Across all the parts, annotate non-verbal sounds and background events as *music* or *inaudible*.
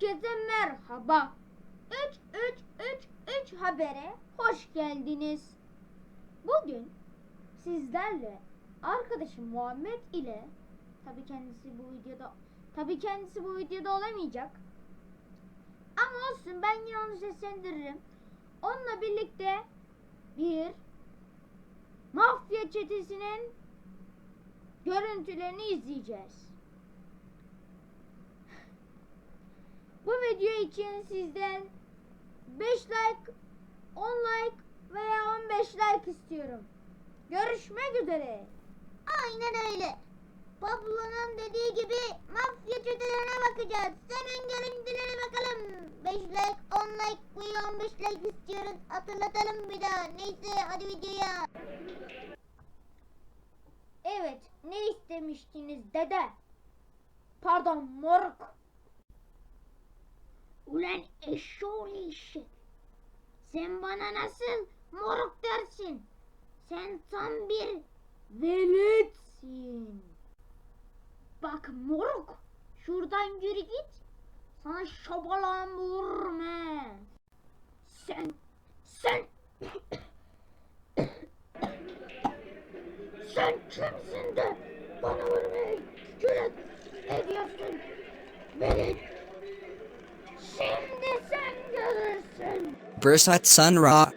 Herkese merhaba. 3 3 3 3 habere hoş geldiniz. Bugün sizlerle arkadaşım Muhammed ile tabi kendisi bu videoda tabi kendisi bu videoda olamayacak. Ama olsun ben yine onu seslendiririm. Onunla birlikte bir mafya çetesinin görüntülerini izleyeceğiz. Bu video için sizden 5 like, 10 like veya 15 like istiyorum. Görüşmek üzere. Aynen öyle. Pablo'nun dediği gibi mafya çetelerine bakacağız. Hemen görüntülere bakalım. 5 like, 10 like ve 15 like istiyoruz. Hatırlatalım bir daha. Neyse hadi videoya. Evet, ne istemiştiniz dede? Pardon, moruk. Ulan eşşoğlu işi. Sen bana nasıl moruk dersin? Sen tam bir Veletsin. Bak moruk, şuradan yürü git. Sana şabalan vururum he. Sen, sen... *coughs* sen kimsin de bana vurmaya cüret ediyorsun? Velet. Görürsün. Bursat Sun Ra.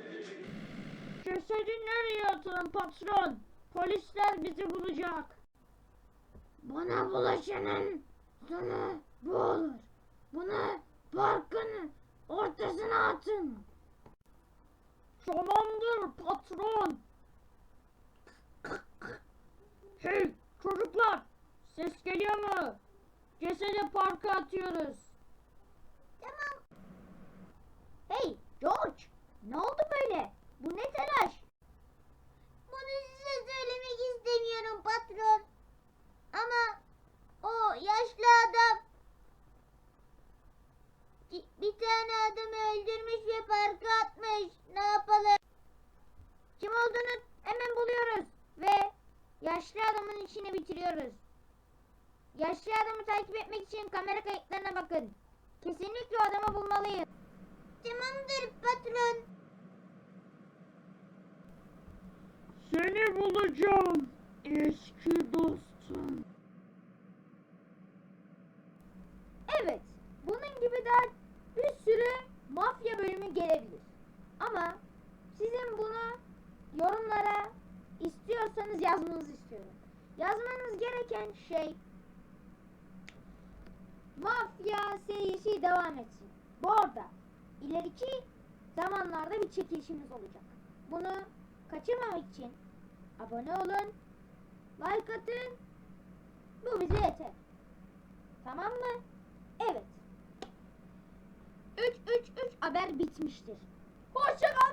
Cesedi nereye atalım patron? Polisler bizi bulacak. Bana bulaşanın sonu bu olur. Bunu parkın ortasına atın. Tamamdır patron. Hey çocuklar ses geliyor mu? Cesedi parka atıyoruz. Tamam. Hey George ne oldu böyle? Bu ne telaş? Bunu size söylemek istemiyorum patron. Ama o yaşlı adam ki- bir tane adamı öldürmüş ve parka atmış. Ne yapalım? Kim olduğunu hemen buluyoruz ve yaşlı adamın işini bitiriyoruz. Yaşlı adamı takip etmek için kamera kayıtlarına bakın. Kesinlikle o adamı bulmalıyız. Tamamdır patron. Seni bulacağım eski dostum. Evet, bunun gibi daha bir sürü bölümü gelebilir. Ama sizin bunu yorumlara istiyorsanız yazmanızı istiyorum. Yazmanız gereken şey mafya serisi devam etsin. Bu arada ileriki zamanlarda bir çekilişimiz olacak. Bunu kaçırmamak için abone olun, like atın. Bu bize yeter. Tamam mı? Evet. 3 3 3 haber bitmiştir. Hoşça kal.